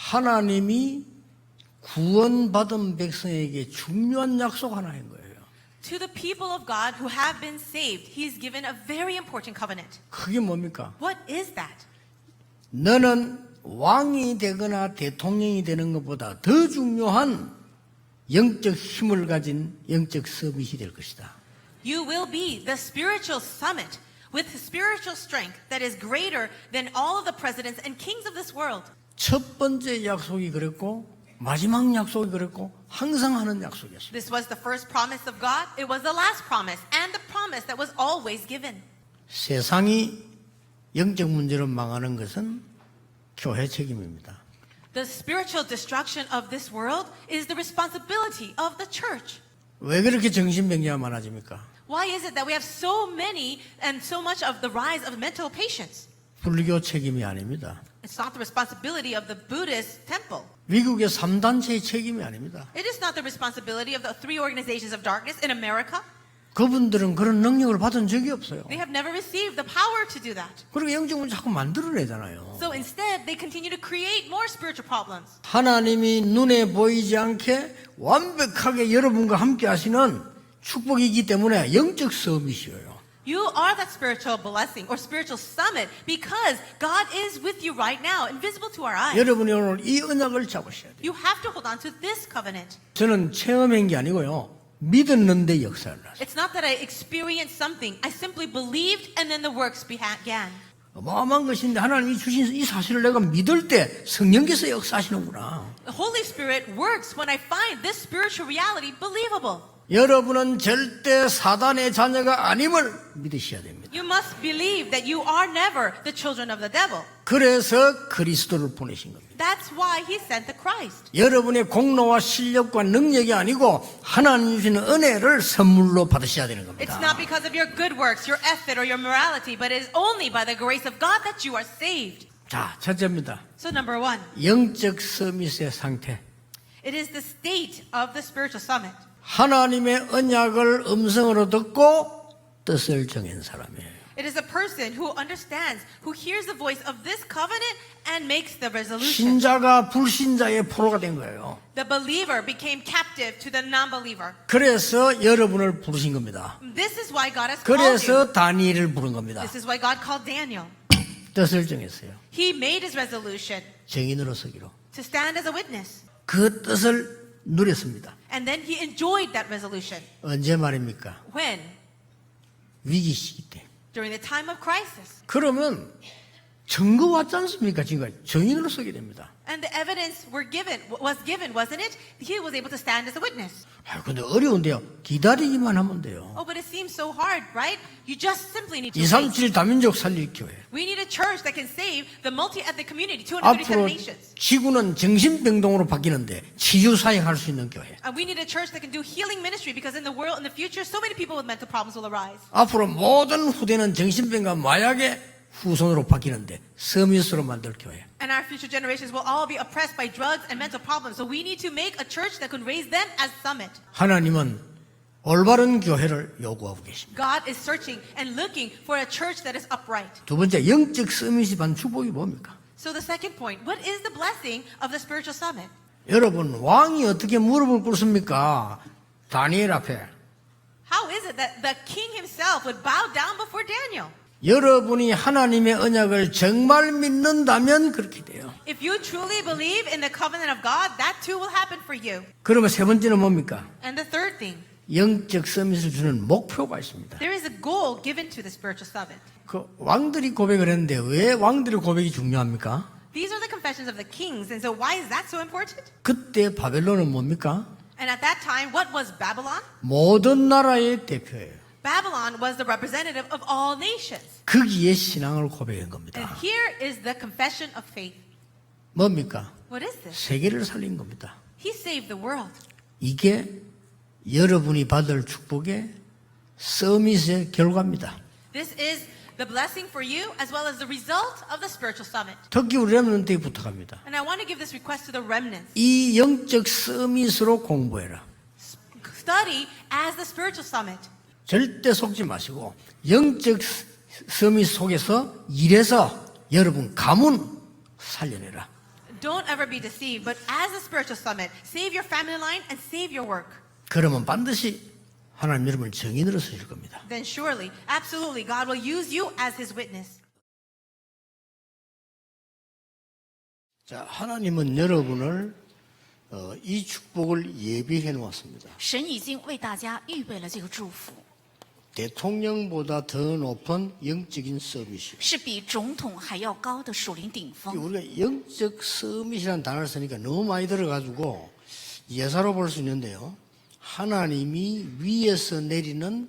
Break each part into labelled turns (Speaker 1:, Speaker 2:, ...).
Speaker 1: 하나님이 구원받은 백성에게 중요한 약속 하나인 거예요.
Speaker 2: To the people of God who have been saved, He's given a very important covenant.
Speaker 1: 그게 뭡니까?
Speaker 2: What is that?
Speaker 1: 너는 왕이 되거나 대통령이 되는 것보다 더 중요한 영적 힘을 가진 영적 서밋이 될 것이다.
Speaker 2: You will be the spiritual summit with spiritual strength that is greater than all of the presidents and kings of this world.
Speaker 1: 첫 번째 약속이 그랬고 마지막 약속이 그랬고 항상 하는 약속이었어요.
Speaker 2: This was the first promise of God, it was the last promise, and the promise that was always given.
Speaker 1: 세상이 영적 문제로 망하는 것은 교회 책임입니다.
Speaker 2: The spiritual destruction of this world is the responsibility of the church.
Speaker 1: 왜 그렇게 정신병자가 많아집니까?
Speaker 2: Why is it that we have so many and so much of the rise of mental patients?
Speaker 1: 불교 책임이 아닙니다.
Speaker 2: It's not the responsibility of the Buddhist temple.
Speaker 1: 미국의 3단체의 책임이 아닙니다.
Speaker 2: It is not the responsibility of the three organizations of darkness in America.
Speaker 1: 그분들은 그런 능력을 받은 적이 없어요.
Speaker 2: They have never received the power to do that.
Speaker 1: 그리고 영적 문제 자꾸 만들어내잖아요.
Speaker 2: So instead, they continue to create more spiritual problems.
Speaker 1: 하나님이 눈에 보이지 않게 완벽하게 여러분과 함께 하시는 축복이기 때문에 영적 서밋이에요.
Speaker 2: You are that spiritual blessing or spiritual summit because God is with you right now, invisible to our eyes.
Speaker 1: 여러분이 오늘 이 언약을 잡으셔야 돼요.
Speaker 2: You have to hold on to this covenant.
Speaker 1: 저는 체험한 게 아니고요. 믿었는데 역사를 났어요.
Speaker 2: It's not that I experienced something. I simply believed and then the works began.
Speaker 1: 어마어마한 것인데 하나님이 주신 이 사실을 내가 믿을 때 성령께서 역사하시는구나.
Speaker 2: The Holy Spirit works when I find this spiritual reality believable.
Speaker 1: 여러분은 절대 사단의 자녀가 아님을 믿으셔야 됩니다.
Speaker 2: You must believe that you are never the children of the devil.
Speaker 1: 그래서 그리스도를 보내신 겁니다.
Speaker 2: That's why he sent the Christ.
Speaker 1: 여러분의 공로와 실력과 능력이 아니고 하나님 주시는 은혜를 선물로 받으셔야 되는
Speaker 2: It's
Speaker 1: 겁니다.
Speaker 2: not because of your good works, your effort, or your morality, but it is only by the grace of God that you are saved.
Speaker 1: 자, 첫째입니다.
Speaker 2: So, number one,
Speaker 1: 영적 서밋의 상태.
Speaker 2: it is the state of the spiritual summit.
Speaker 1: 하나님의 언약을 음성으로 듣고 뜻을 정한 사람이에요.
Speaker 2: It is a person who understands, who hears the voice of this covenant and makes the resolution.
Speaker 1: 신자가 불신자의 포로가 된 거예요.
Speaker 2: The believer became captive to the non believer.
Speaker 1: 그래서 여러분을 부르신 겁니다.
Speaker 2: This is why God has called you.
Speaker 1: 그래서 다니엘을 부른 겁니다.
Speaker 2: This is why God called Daniel.
Speaker 1: 뜻을 정했어요.
Speaker 2: He made his resolution
Speaker 1: 정인으로 서기로.
Speaker 2: to stand as a witness.
Speaker 1: 그 뜻을 누렸습니다.
Speaker 2: And then he enjoyed that resolution.
Speaker 1: 언제 말입니까?
Speaker 2: When?
Speaker 1: 위기 시기 때.
Speaker 2: During the time of crisis.
Speaker 1: 그러면 증거 왔지 않습니까? 지금 정인으로 서게 됩니다.
Speaker 2: And the evidence were given, was given, wasn't it? He was able to stand as a witness.
Speaker 1: 아, 근데 어려운데요. 기다리기만 하면 돼요.
Speaker 2: Oh, but it seems so hard, right? You just simply need to
Speaker 1: 2,
Speaker 2: wait.
Speaker 1: 3, 7 다민족 살릴 교회.
Speaker 2: We need a church that can save the multi-ethnic community, 237
Speaker 1: 앞으로
Speaker 2: nations.
Speaker 1: 지구는 정신병동으로 바뀌는데 치유 사역할 수 있는 교회.
Speaker 2: And we need a church that can do healing ministry because in the world, in the future, so many people with mental problems will arise.
Speaker 1: 앞으로 모든 후대는 정신병과 마약의 후손으로 바뀌는데 서밋으로 만들 교회.
Speaker 2: And our future generations will all be oppressed by drugs and mental problems. So we need to make a church that can raise them as summit.
Speaker 1: 하나님은 올바른 교회를 요구하고 계십니다.
Speaker 2: God is searching and looking for a church that is upright.
Speaker 1: 두 번째 영적 서밋이 받는 축복이 뭡니까?
Speaker 2: So the second point, what is the blessing of the spiritual summit?
Speaker 1: 여러분 왕이 어떻게 무릎을 꿇습니까? 다니엘 앞에
Speaker 2: How is it that the king himself would bow down before Daniel?
Speaker 1: 여러분이 하나님의 언약을 정말 믿는다면 그렇게 돼요.
Speaker 2: If you truly believe in the covenant of God, that too will happen for you.
Speaker 1: 그러면 세 번째는 뭡니까?
Speaker 2: And the third thing,
Speaker 1: 영적 서밋을 주는 목표가 있습니다.
Speaker 2: there is a goal given to the spiritual summit.
Speaker 1: 그 왕들이 고백을 했는데 왜 왕들의 고백이 중요합니까?
Speaker 2: These are the confessions of the kings, and so why is that so important?
Speaker 1: 그때 바벨론은 뭡니까?
Speaker 2: And at that time, what was Babylon?
Speaker 1: 모든 나라의 대표예요.
Speaker 2: Babylon was the representative of all nations.
Speaker 1: 거기에 신앙을 고백한
Speaker 2: And
Speaker 1: 겁니다.
Speaker 2: here is the confession of faith.
Speaker 1: 뭡니까?
Speaker 2: What is this?
Speaker 1: 세계를 살린 겁니다.
Speaker 2: He saved the world.
Speaker 1: 이게 여러분이 받을 축복의 서밋의 결과입니다.
Speaker 2: This is the blessing for you as well as the result of the spiritual summit.
Speaker 1: 특히 우리 렘넌트에 부탁합니다.
Speaker 2: And I want to give this request to the remnants.
Speaker 1: 이 영적 서밋으로 공부해라.
Speaker 2: Study as the spiritual summit.
Speaker 1: 절대 속지 마시고 영적 서밋 속에서 일해서 여러분 가문 살려내라.
Speaker 2: Don't ever be deceived, but as a spiritual summit, save your family line and save your work.
Speaker 1: 그러면 반드시 하나님 여러분을 증인으로 쓰실 겁니다.
Speaker 2: Then surely, absolutely, God will use you as his witness.
Speaker 1: 자, 하나님은 여러분을 어, 이 축복을 예비해 놓았습니다.
Speaker 3: 神已经为大家预备了这个祝福，
Speaker 1: 대통령보다 더 높은 영적인 서밋이.
Speaker 3: 是比总统还要高的属灵顶峰。
Speaker 1: 우리가 영적 서밋이라는 단어를 쓰니까 너무 많이 들어가지고 예사로 볼 수 있는데요. 하나님이 위에서 내리는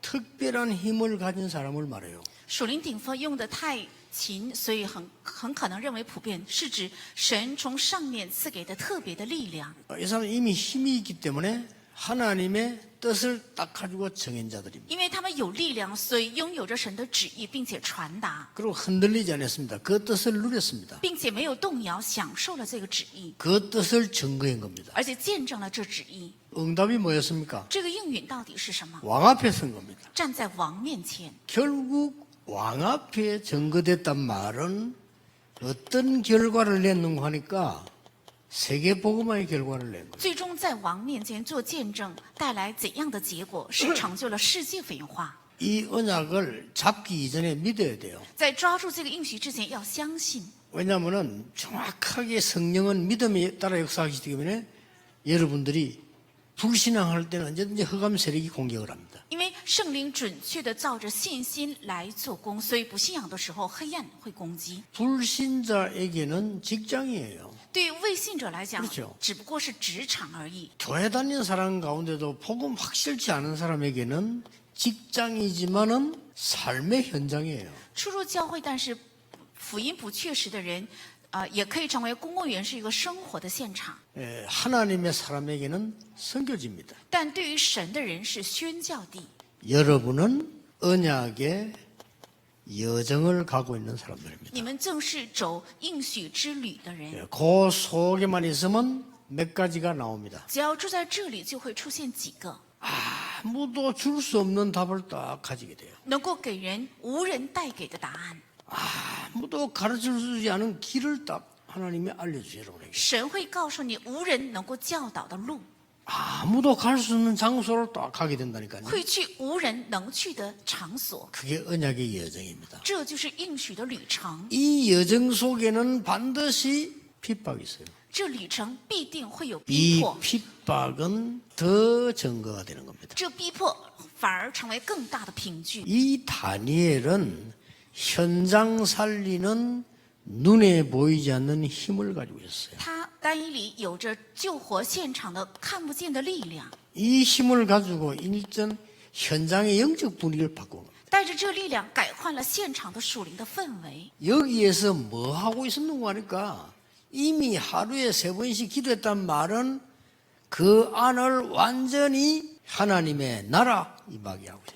Speaker 1: 특별한 힘을 가진 사람을 말해요.
Speaker 3: 属灵顶峰用的太勤，所以很很可能认为普遍是指神从上面赐给的特别的力量。
Speaker 1: 이 사람은 이미 힘이 있기 때문에 하나님의 뜻을 딱 가지고 정한 자들입니다.
Speaker 3: 因为他们有力量，所以拥有着神的旨意，并且传达，
Speaker 1: 그리고 흔들리지 않았습니다. 그 뜻을 누렸습니다.
Speaker 3: 并且没有动摇，享受了这个旨意，
Speaker 1: 그 뜻을 증거한 겁니다.
Speaker 3: 而且见证了这旨意。
Speaker 1: 응답이 뭐였습니까?
Speaker 3: 这个应允到底是什么？
Speaker 1: 왕 앞에 선 겁니다.
Speaker 3: 站在王面前，
Speaker 1: 결국 왕 앞에 증거됐단 말은 어떤 결과를 냈는가 하니까 세계복음화의 결과를 낸 거예요.
Speaker 3: 最终在王面前做见证，带来怎样的结果？是成就了世界福音化。
Speaker 1: 이 언약을 잡기 이전에 믿어야 돼요.
Speaker 3: 在抓住这个应许之前，要相信，
Speaker 1: 왜냐하면 정확하게 성령은 믿음에 따라 역사하시기 때문에 여러분들이 불신앙할 때는 언제든지 흑암 세력이 공격을 합니다.
Speaker 3: 因为圣灵准确的照着信心来做工，所以不信仰的时候，黑暗会攻击。
Speaker 1: 불신자에게는 직장이에요.
Speaker 3: 对于未信者来讲
Speaker 1: 그렇죠
Speaker 3: ，只不过是职场而已。
Speaker 1: 교회 다니는 사람 가운데도 복음 확실치 않은 사람에게는 직장이지만은 삶의 현장이에요.
Speaker 3: 出入教会，但是福音不确实的人， 呃，也可以成为公务员，是一个生活的现场。
Speaker 1: 예, 하나님의 사람에게는 선교지입니다.
Speaker 3: 但对于神的人是宣教地。
Speaker 1: 여러분은 언약의 여정을 가고 있는 사람들입니다.
Speaker 3: 你们正是走应许之旅的人，
Speaker 1: 예, 그 속에만 있으면 몇 가지가 나옵니다.
Speaker 3: 只要住在这里，就会出现几个
Speaker 1: 아무도 줄 수 없는 답을 딱 가지게 돼요.
Speaker 3: 能够给人无人带给的答案。
Speaker 1: 아무도 가르쳐 주지 않은 길을 딱 하나님이 알려주세요. 여러분에게.
Speaker 3: 神会告诉你无人能够教导的路，
Speaker 1: 아무도 갈 수 없는 장소를 딱 가게 된다니까요.
Speaker 3: 会去无人能去的场所。
Speaker 1: 그게 언약의 여정입니다.
Speaker 3: 这就是应许的旅程，
Speaker 1: 이 여정 속에는 반드시 핍박이 있어요.
Speaker 3: 这旅程必定会有
Speaker 1: 이
Speaker 3: 逼迫，
Speaker 1: 핍박은 더 증거가 되는 겁니다.
Speaker 3: 这逼迫反而成为更大的凭据。
Speaker 1: 이 다니엘은 현장 살리는 눈에 보이지 않는 힘을 가지고 있었어요.
Speaker 3: 他单一里有着救活现场的看不见的力量，
Speaker 1: 이 힘을 가지고 일전 현장의 영적 분위기를 바꾸는 겁니다.
Speaker 3: 带着这力量改换了现场的属灵的氛围。
Speaker 1: 여기에서 뭐 하고 있었는가 하니까 이미 하루에 세 번씩 기도했단 말은 그 안을 완전히 하나님의 나라 임하게 하고 있어요.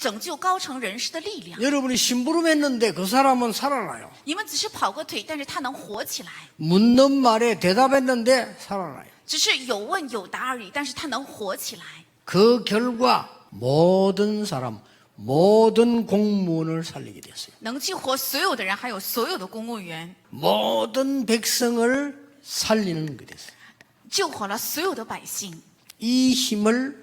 Speaker 3: 拯救高层人士的力量。
Speaker 1: 여러분이 심부름했는데 그 사람은 살아나요.
Speaker 3: 你们只是跑个腿，但是他能活起来；
Speaker 1: 묻는 말에 대답했는데 살아나요.
Speaker 3: 只是有问有答而已，但是他能活起来。
Speaker 1: 그 결과 모든 사람, 모든 공무원을 살리게 됐어요.
Speaker 3: 能激活所有的人，还有所有的公务员，
Speaker 1: 모든 백성을 살리는 게 됐어요.
Speaker 3: 救活了所有的百姓。
Speaker 1: 이 힘을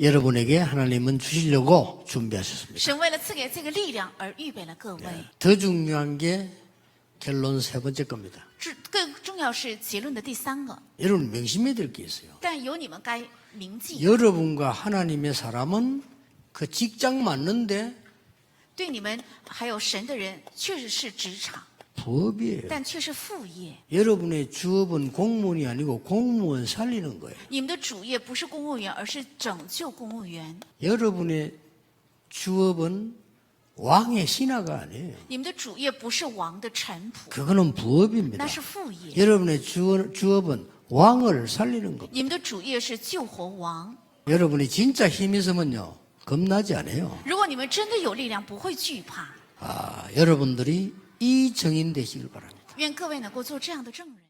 Speaker 1: 여러분에게 하나님은 주시려고 준비하셨습니다.
Speaker 3: 神为了赐给这个力量而预备了各位。
Speaker 1: 더 중요한 게 결론 세 번째 겁니다.
Speaker 3: 这更重要是结论的第三个，
Speaker 1: 여러분 명심해야 될 게 있어요.
Speaker 3: 但有你们该铭记，
Speaker 1: 여러분과 하나님의 사람은 그 직장 맞는데
Speaker 3: 对你们还有神的人，确实是职场，
Speaker 1: 부업이에요. 여러분의 주업은 공무원이 아니고 공무원 살리는 거예요. 여러분의 주업은 왕의 신하가 아니에요. 그거는 부업입니다. 여러분의 주, 주업은 왕을 살리는 겁니다. 여러분이 진짜 힘이 있으면요. 겁나지 않아요. 아, 여러분들이 이 정인 되시길 바랍니다.
Speaker 3: 愿各位能够做这样的证人。